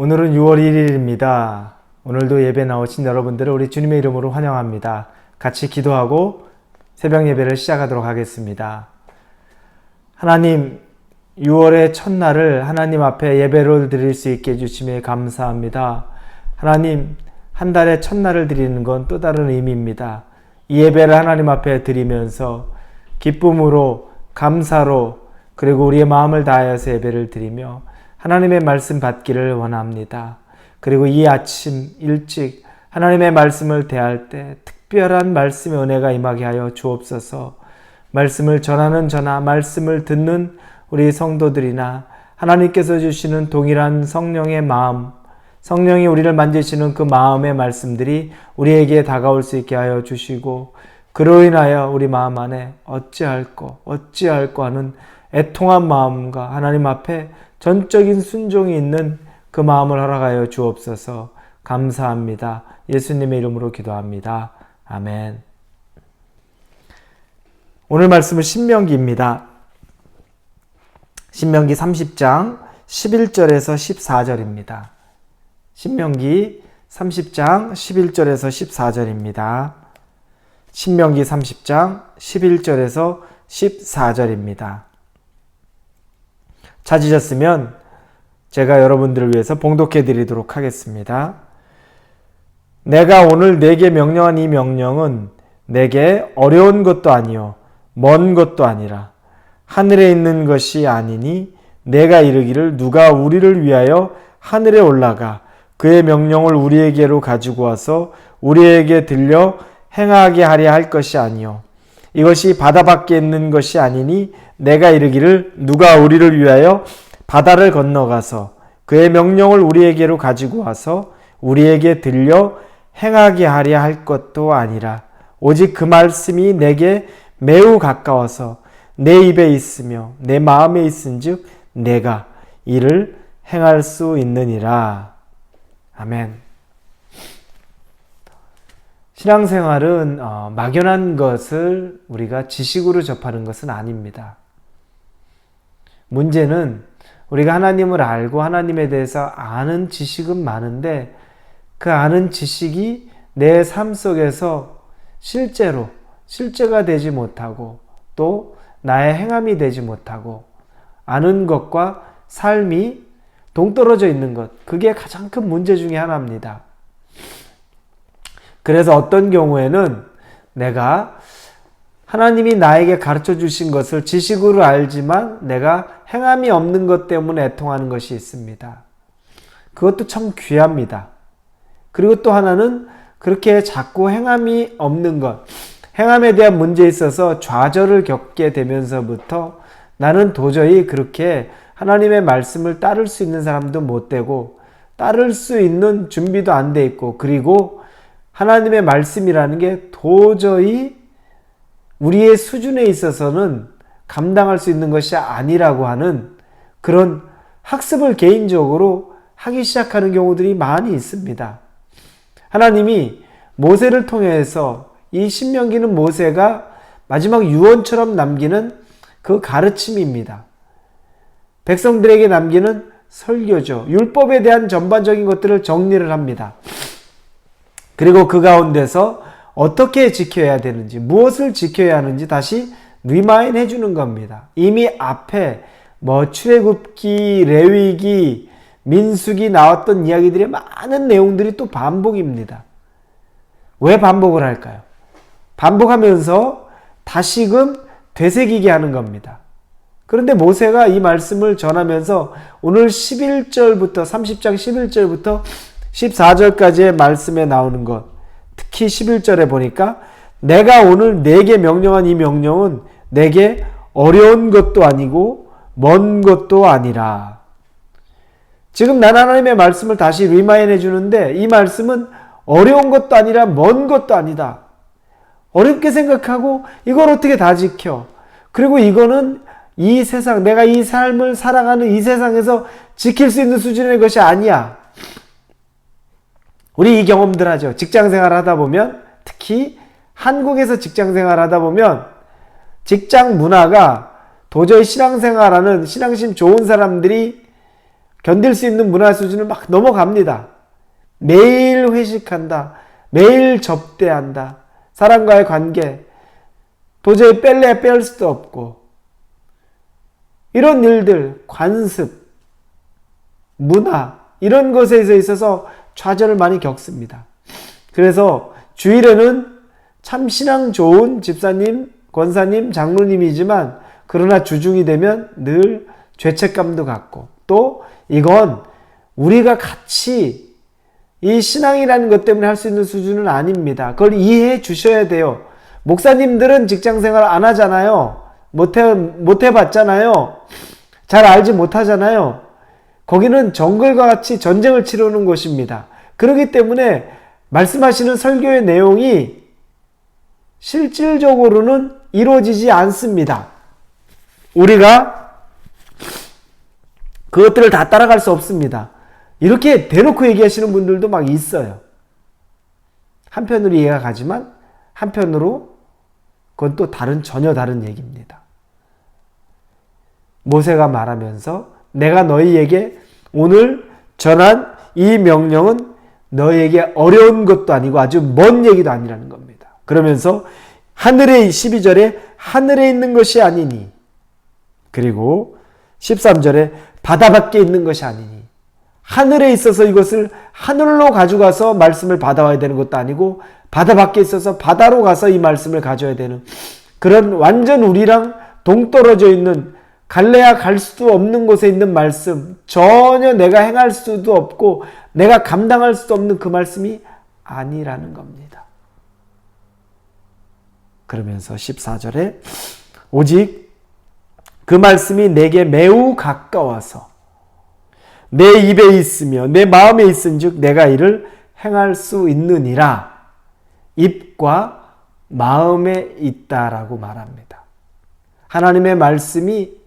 오늘은 6월 1일입니다. 오늘도 예배 나오신 여러분들을 우리 주님의 이름으로 환영합니다. 같이 기도하고 새벽 예배를 시작하도록 하겠습니다. 하나님, 6월의 첫날을 하나님 앞에 예배를 드릴 수 있게 해주심에 감사합니다. 하나님, 한 달의 첫날을 드리는 건 또 다른 의미입니다. 이 예배를 하나님 앞에 드리면서 기쁨으로, 감사로, 그리고 우리의 마음을 다하여서 예배를 드리며 하나님의 말씀 받기를 원합니다. 그리고 이 아침 일찍 하나님의 말씀을 대할 때 특별한 말씀의 은혜가 임하게 하여 주옵소서. 말씀을 전하는 저나 말씀을 듣는 우리 성도들이나 하나님께서 주시는 동일한 성령의 마음, 성령이 우리를 만지시는 그 마음의 말씀들이 우리에게 다가올 수 있게 하여 주시고 그로 인하여 우리 마음 안에 어찌할꼬 어찌할꼬 하는 애통한 마음과 하나님 앞에 전적인 순종이 있는 그 마음을 허락하여 주옵소서 감사합니다. 예수님의 이름으로 기도합니다. 아멘. 오늘 말씀은 신명기입니다. 신명기 30장 11절에서 14절입니다. 신명기 30장 11절에서 14절입니다. 신명기 30장 11절에서 14절입니다. 찾으셨으면 제가 여러분들을 위해서 봉독해 드리도록 하겠습니다. 내가 오늘 내게 명령한 이 명령은 내게 어려운 것도 아니요 먼 것도 아니라 하늘에 있는 것이 아니니 내가 이르기를 누가 우리를 위하여 하늘에 올라가 그의 명령을 우리에게로 가지고 와서 우리에게 들려 행하게 하려 할 것이 아니요 이것이 바다 밖에 있는 것이 아니니 내가 이르기를 누가 우리를 위하여 바다를 건너가서 그의 명령을 우리에게로 가지고 와서 우리에게 들려 행하게 하려 할 것도 아니라 오직 그 말씀이 내게 매우 가까워서 내 입에 있으며 내 마음에 있은즉 내가 이를 행할 수 있느니라. 아멘. 신앙생활은 어, 막연한 것을 우리가 지식으로 접하는 것은 아닙니다. 문제는 우리가 하나님을 알고 하나님에 대해서 아는 지식은 많은데 그 아는 지식이 내 삶 속에서 실제로 실제가 되지 못하고 또 나의 행함이 되지 못하고 아는 것과 삶이 동떨어져 있는 것 그게 가장 큰 문제 중에 하나입니다. 그래서 어떤 경우에는 내가 하나님이 나에게 가르쳐 주신 것을 지식으로 알지만 내가 행함이 없는 것 때문에 애통하는 것이 있습니다. 그것도 참 귀합니다. 그리고 또 하나는 그렇게 자꾸 행함이 없는 것, 행함에 대한 문제에 있어서 좌절을 겪게 되면서부터 나는 도저히 그렇게 하나님의 말씀을 따를 수 있는 사람도 못 되고 따를 수 있는 준비도 안 돼 있고 그리고 하나님의 말씀이라는 게 도저히 우리의 수준에 있어서는 감당할 수 있는 것이 아니라고 하는 그런 학습을 개인적으로 하기 시작하는 경우들이 많이 있습니다. 하나님이 모세를 통해서 이 신명기는 모세가 마지막 유언처럼 남기는 그 가르침입니다. 백성들에게 남기는 설교죠. 율법에 대한 전반적인 것들을 정리를 합니다. 그리고 그 가운데서 어떻게 지켜야 되는지, 무엇을 지켜야 하는지 다시 리마인 해주는 겁니다. 이미 앞에 뭐 출애굽기, 레위기, 민수기 나왔던 이야기들의 많은 내용들이 또 반복입니다. 왜 반복을 할까요? 반복하면서 다시금 되새기게 하는 겁니다. 그런데 모세가 이 말씀을 전하면서 오늘 11절부터 30장 11절부터 14절까지의 말씀에 나오는 것 특히 11절에 보니까 내가 오늘 내게 명령한 이 명령은 내게 어려운 것도 아니고 먼 것도 아니라 지금 난 하나님의 말씀을 다시 리마인 해 주는데 이 말씀은 어려운 것도 아니라 먼 것도 아니다. 어렵게 생각하고 이걸 어떻게 다 지켜. 그리고 이거는 이 세상, 내가 이 삶을 살아가는 이 세상에서 지킬 수 있는 수준의 것이 아니야. 우리 이 경험들 하죠. 직장 생활 하다 보면, 특히 한국에서 직장 생활 하다 보면, 직장 문화가 도저히 신앙생활하는 신앙심 좋은 사람들이 견딜 수 있는 문화 수준을 막 넘어갑니다. 매일 회식한다. 매일 접대한다. 사람과의 관계. 도저히 뺄래 뺄 수도 없고. 이런 일들, 관습, 문화, 이런 것에 있어서 좌절을 많이 겪습니다. 그래서 주일에는 참 신앙 좋은 집사님, 권사님, 장로님이지만 그러나 주중이 되면 늘 죄책감도 갖고 또 이건 우리가 같이 이 신앙이라는 것 때문에 할 수 있는 수준은 아닙니다. 그걸 이해해 주셔야 돼요. 목사님들은 직장 생활 안 하잖아요. 못 해, 못 해봤잖아요. 잘 알지 못하잖아요. 거기는 정글과 같이 전쟁을 치르는 곳입니다. 그렇기 때문에 말씀하시는 설교의 내용이 실질적으로는 이루어지지 않습니다. 우리가 그것들을 다 따라갈 수 없습니다. 이렇게 대놓고 얘기하시는 분들도 막 있어요. 한편으로 이해가 가지만 한편으로 그건 또 다른 전혀 다른 얘기입니다. 모세가 말하면서 내가 너희에게 오늘 전한 이 명령은 너희에게 어려운 것도 아니고 아주 먼 얘기도 아니라는 겁니다. 그러면서 하늘의 12절에 하늘에 있는 것이 아니니 그리고 13절에 바다 밖에 있는 것이 아니니 하늘에 있어서 이것을 하늘로 가져가서 말씀을 받아와야 되는 것도 아니고 바다 밖에 있어서 바다로 가서 이 말씀을 가져야 되는 그런 완전 우리랑 동떨어져 있는 갈래야 갈 수도 없는 곳에 있는 말씀 전혀 내가 행할 수도 없고 내가 감당할 수도 없는 그 말씀이 아니라는 겁니다. 그러면서 14절에 오직 그 말씀이 내게 매우 가까워서 내 입에 있으며 내 마음에 있은 즉 내가 이를 행할 수 있느니라 입과 마음에 있다라고 말합니다. 하나님의 말씀이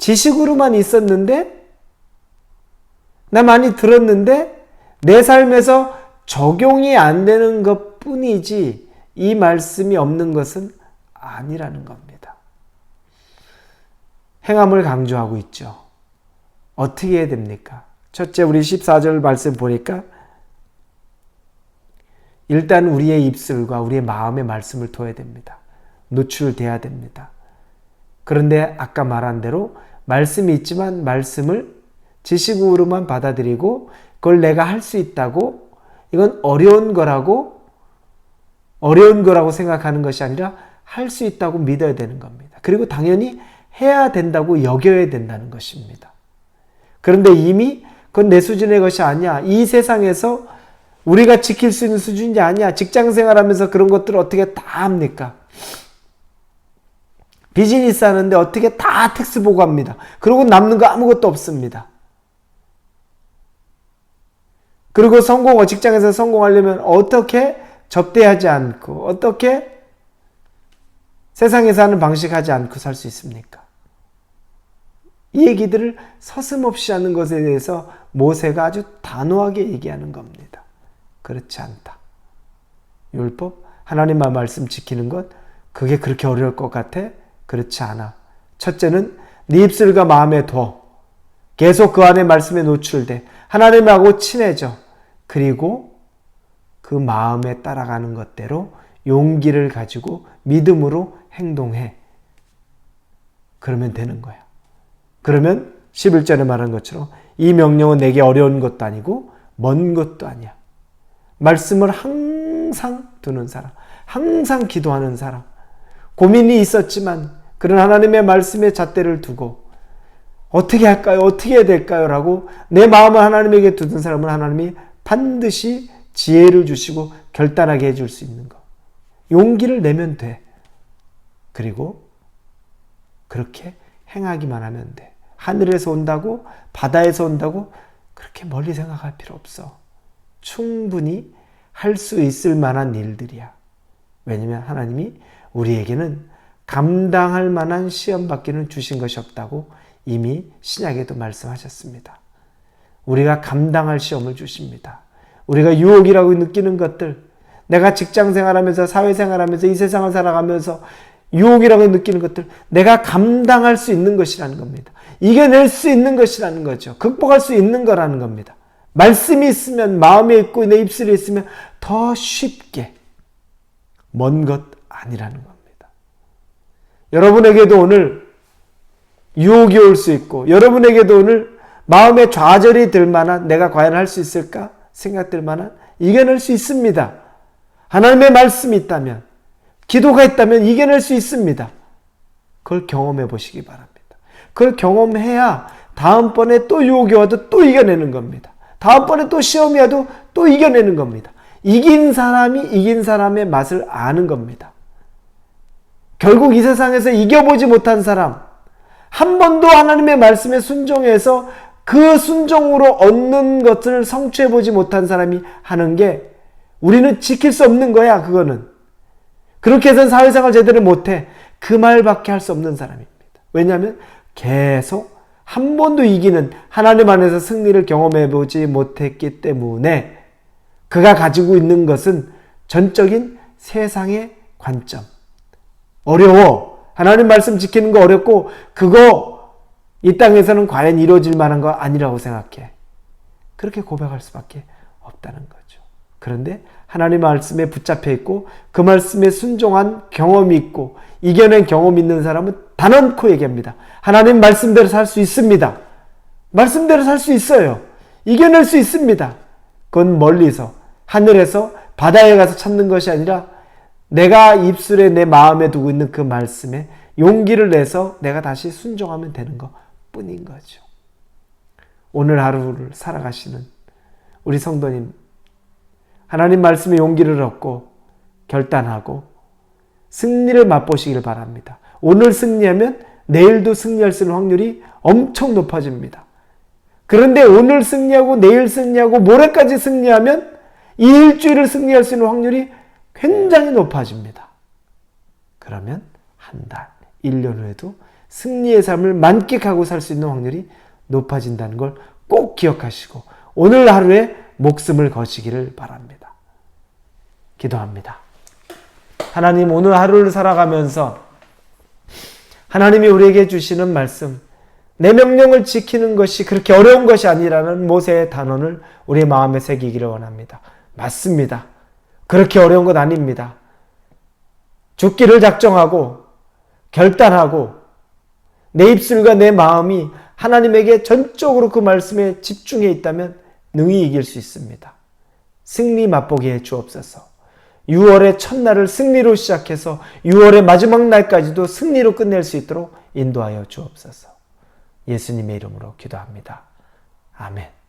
지식으로만 있었는데 나 많이 들었는데 내 삶에서 적용이 안 되는 것 뿐이지 이 말씀이 없는 것은 아니라는 겁니다. 행함을 강조하고 있죠. 어떻게 해야 됩니까? 첫째, 우리 14절 말씀 보니까 일단 우리의 입술과 우리의 마음의 말씀을 둬야 됩니다. 노출돼야 됩니다. 그런데 아까 말한 대로 말씀이 있지만 말씀을 지식으로만 받아들이고 그걸 내가 할 수 있다고 이건 어려운 거라고 어려운 거라고 생각하는 것이 아니라 할 수 있다고 믿어야 되는 겁니다. 그리고 당연히 해야 된다고 여겨야 된다는 것입니다. 그런데 이미 그건 내 수준의 것이 아니야. 이 세상에서 우리가 지킬 수 있는 수준이 아니야. 직장 생활하면서 그런 것들을 어떻게 다 합니까? 비즈니스 하는데 어떻게 다 텍스 보고합니다. 그리고 남는 거 아무것도 없습니다. 그리고 성공, 직장에서 성공하려면 어떻게 접대하지 않고, 어떻게 세상에서 하는 방식 하지 않고 살 수 있습니까? 이 얘기들을 서슴없이 하는 것에 대해서 모세가 아주 단호하게 얘기하는 겁니다. 그렇지 않다. 율법, 하나님의 말씀 지키는 것, 그게 그렇게 어려울 것 같아? 그렇지 않아. 첫째는 네 입술과 마음에 둬. 계속 그 안에 말씀에 노출돼. 하나님하고 친해져. 그리고 그 마음에 따라가는 것대로 용기를 가지고 믿음으로 행동해. 그러면 되는 거야. 그러면 11절에 말한 것처럼 이 명령은 내게 어려운 것도 아니고 먼 것도 아니야. 말씀을 항상 두는 사람, 항상 기도하는 사람, 고민이 있었지만 그런 하나님의 말씀에 잣대를 두고 어떻게 할까요? 어떻게 해야 될까요? 라고 내 마음을 하나님에게 두던 사람은 하나님이 반드시 지혜를 주시고 결단하게 해줄 수 있는 것. 용기를 내면 돼. 그리고 그렇게 행하기만 하면 돼. 하늘에서 온다고, 바다에서 온다고, 그렇게 멀리 생각할 필요 없어. 충분히 할 수 있을 만한 일들이야. 왜냐면 하나님이 우리에게는 감당할 만한 시험 받기는 주신 것이 없다고 이미 신약에도 말씀하셨습니다. 우리가 감당할 시험을 주십니다. 우리가 유혹이라고 느끼는 것들, 내가 직장 생활하면서 사회 생활하면서 이 세상을 살아가면서 유혹이라고 느끼는 것들 내가 감당할 수 있는 것이라는 겁니다. 이겨낼 수 있는 것이라는 거죠. 극복할 수 있는 거라는 겁니다. 말씀이 있으면 마음에 있고 내 입술에 있으면 더 쉽게 먼 것 아니라는 겁니다. 여러분에게도 오늘 유혹이 올 수 있고 여러분에게도 오늘 마음에 좌절이 들 만한 내가 과연 할 수 있을까 생각될 만한 이겨낼 수 있습니다. 하나님의 말씀이 있다면 기도가 있다면 이겨낼 수 있습니다. 그걸 경험해 보시기 바랍니다. 그걸 경험해야 다음번에 또 유혹이 와도 또 이겨내는 겁니다. 다음번에 또 시험이 와도 또 이겨내는 겁니다. 이긴 사람이 이긴 사람의 맛을 아는 겁니다. 결국 이 세상에서 이겨보지 못한 사람, 한 번도 하나님의 말씀에 순종해서 그 순종으로 얻는 것을 성취해보지 못한 사람이 하는 게 우리는 지킬 수 없는 거야, 그거는. 그렇게 해서 사회생활 제대로 못해. 그 말밖에 할 수 없는 사람입니다. 왜냐하면 계속 한 번도 이기는 하나님 안에서 승리를 경험해 보지 못했기 때문에 그가 가지고 있는 것은 전적인 세상의 관점. 어려워. 하나님 말씀 지키는 거 어렵고 그거 이 땅에서는 과연 이루어질 만한 거 아니라고 생각해. 그렇게 고백할 수밖에 없다는 거죠. 그런데 하나님 말씀에 붙잡혀 있고 그 말씀에 순종한 경험이 있고 이겨낸 경험이 있는 사람은 단언코 얘기합니다. 하나님 말씀대로 살 수 있습니다. 말씀대로 살 수 있어요. 이겨낼 수 있습니다. 그건 멀리서 하늘에서 바다에 가서 찾는 것이 아니라 내가 입술에 내 마음에 두고 있는 그 말씀에 용기를 내서 내가 다시 순종하면 되는 것 뿐인 거죠. 오늘 하루를 살아가시는 우리 성도님, 하나님 말씀에 용기를 얻고 결단하고 승리를 맛보시기를 바랍니다. 오늘 승리하면 내일도 승리할 수 있는 확률이 엄청 높아집니다. 그런데 오늘 승리하고 내일 승리하고 모레까지 승리하면 이 일주일을 승리할 수 있는 확률이 굉장히 높아집니다. 그러면 한 달, 1년 후에도 승리의 삶을 만끽하고 살 수 있는 확률이 높아진다는 걸 꼭 기억하시고 오늘 하루에 목숨을 거시기를 바랍니다. 기도합니다. 하나님 오늘 하루를 살아가면서 하나님이 우리에게 주시는 말씀, 내 명령을 지키는 것이 그렇게 어려운 것이 아니라는 모세의 단언을 우리 마음에 새기기를 원합니다. 맞습니다. 그렇게 어려운 것 아닙니다. 죽기를 작정하고 결단하고 내 입술과 내 마음이 하나님에게 전적으로 그 말씀에 집중해 있다면 능히 이길 수 있습니다. 승리 맛보게 해 주옵소서. 6월의 첫날을 승리로 시작해서 6월의 마지막 날까지도 승리로 끝낼 수 있도록 인도하여 주옵소서. 예수님의 이름으로 기도합니다. 아멘.